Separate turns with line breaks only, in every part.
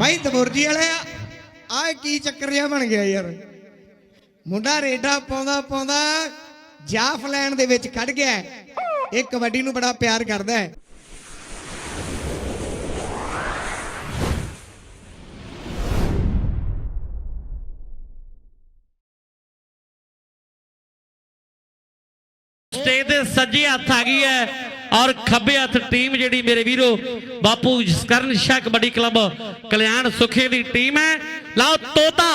ਭਾਈ ਦਬੁਰਜੀ ਵਾਲਿਆ ਆਹ ਕੀ ਚੱਕਰ ਜਿਹਾ ਬਣ ਗਿਆ ਯਾਰ। ਮੁੰਡਾ ਰੇਡਾ ਪਾਉਂਦਾ ਪਾਉਂਦਾ ਜਾਫ ਲੈਣ ਦੇ ਵਿੱਚ ਖੜ ਗਿਆ। ਇਹ ਕਬੱਡੀ ਨੂੰ ਬੜਾ ਪਿਆਰ ਕਰਦਾ ਹੈ।
ਸਟੇਜ ਦੇ ਸੱਜੇ ਹੱਥ ਆ ਗਈ ਹੈ ਔਰ ਖੱਬੇ ਹੱਥ ਟੀਮ ਜਿਹੜੀ ਮੇਰੇ ਵੀਰੋ ਬਾਪੂ ਜਸਕਰਨ ਸ਼ਾਹ ਕਬੱਡੀ ਕਲੱਬ ਕਲਿਆਣ ਸੁਖੇ ਦੀ ਟੀਮ ਹੈ। ਲਓ ਤੋਤਾ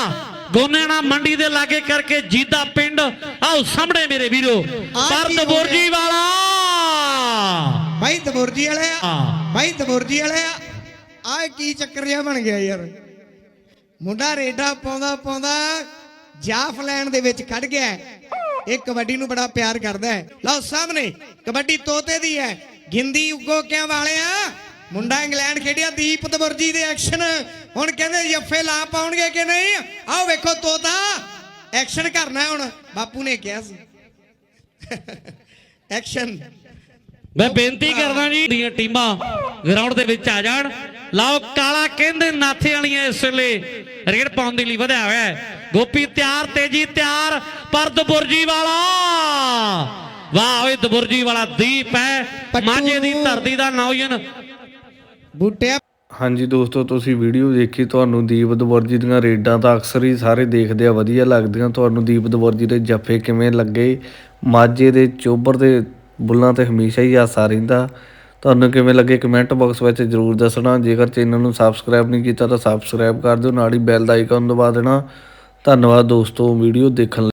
ਗੋਨੇਣਾ ਮੰਡੀ ਦੇ ਲਾਗੇ ਕਰਕੇ ਜੀਦਾ ਪਿੰਡ। ਆਓ ਸਾਹਮਣੇ ਮੇਰੇ ਵੀਰੋ ਪਰਦ ਬੁਰਜੀ ਵਾਲਾ।
ਭਾਈ ਦਬੁਰਜੀ ਵਾਲਿਆ
ਹਾਂ।
ਭਾਈ ਦਬੁਰਜੀ ਵਾਲਿਆ ਆ। ਕੀ ਚੱਕਰ ਜਿਹਾ ਬਣ ਗਿਆ ਯਾਰ। ਮੁੰਡਾ ਰੇਡਾ ਪਾਉਂਦਾ ਪਾਉਂਦਾ ਜਾਫ ਲੈਣ ਦੇ ਵਿੱਚ ਖੜ ਗਿਆ। ਇਹ ਕਬੱਡੀ ਨੂੰ ਬੜਾ ਪਿਆਰ ਕਰਦਾ ਹੈ। ਲਓ ਸਾਹਮਣੇ, ਕਬੱਡੀ ਤੋਤੇ ਦੀ ਹੈ। ਗਿੰਦੀ ਉਗੋ ਕਿਆਂ ਵਾਲਿਆ ਮੁੰਡਾ ਇੰਗਲੈਂਡ ਖੇਡਿਆ, ਦੀਪ ਦਬੁਰਜੀ ਦੇ ਐਕਸ਼ਨ। ਹੁਣ ਕਹਿੰਦੇ ਜੱਫੇ ਲਾ ਪਾਉਣਗੇ ਕਿ ਨਹੀਂ? ਆਓ ਵੇਖੋ ਤੋਤਾ। ਐਕਸ਼ਨ ਕਰਨਾ ਹੁਣ। ਬਾਪੂ ਨੇ ਕਿਹਾ ਸੀ। ਐਕਸ਼ਨ।
ਮੈਂ ਬੇਨਤੀ ਕਰਦਾ ਜੀ, ਦੀਆਂ ਟੀਮਾਂ ਗਰਾਊਂਡ ਦੇ ਵਿੱਚ ਆ ਜਾਣ। ਲਓ ਕਾਲਾ ਕਹਿੰਦੇ ਨਾਥੇ ਵਾਲੀਆਂ ਇਸ ਵੇਲੇ ਰੇਡ ਪਾਉਣ ਦੇ ਲਈ ਵਧਿਆ ਹੋਇਆ ਹੈ। ਗੋਪੀ ਤਿਆਰ ਤੇਜੀ ਤਿਆਰ ਪਰ ਦਬੁਰਜੀ ਵਾਲਾ। ਵਾਹ ਓਏ ਦਬੁਰਜੀ ਵਾਲਾ ਦੀਪ ਹੈ। ਮਾਝੇ ਦੀ ਧਰਤੀ ਦਾ ਨੌਜਨ
ਬੂਟਿਆ।
ਹਾਂਜੀ ਦੋਸਤੋ ਤੁਸੀਂ ਵੀਡੀਓ ਦੇਖੀ ਤੁਹਾਨੂੰ ਦੀਪ ਦਵਰਜੀ ਦੀਆਂ ਰੇਡਾਂ ਤਾਂ ਅਕਸਰ ਹੀ ਸਾਰੇ ਦੇਖਦੇ ਆ ਵਧੀਆ ਲੱਗਦੀਆਂ। ਤੁਹਾਨੂੰ ਦੀਪ ਦਵਰਜੀ ਦੇ ਜੱਫੇ ਕਿਵੇਂ ਲੱਗੇ? ਮਾਝੇ ਦੇ ਚੋਬਰ ਦੇ ਬੁੱਲਾਂ ਤੇ ਹਮੇਸ਼ਾ ਹੀ ਹਾਸਾ ਰਹਿੰਦਾ। ਤੁਹਾਨੂੰ ਕਿਵੇਂ ਲੱਗੇ ਕਮੈਂਟ ਬਾਕਸ ਵਿੱਚ ਜਰੂਰ ਦੱਸਣਾ। ਜੇਕਰ ਚੈਨਲ ਨੂੰ ਸਬਸਕ੍ਰਾਈਬ ਨਹੀਂ ਕੀਤਾ ਤਾਂ ਸਬਸਕ੍ਰਾਈਬ ਕਰ ਦਿਓ, ਨਾਲ ਹੀ ਬੈਲ ਦਾ ਆਈਕਨ ਦਬਾ ਦੇਣਾ। ਧੰਨਵਾਦ ਦੋਸਤੋ ਵੀਡੀਓ ਦੇਖਣ ਲਈ।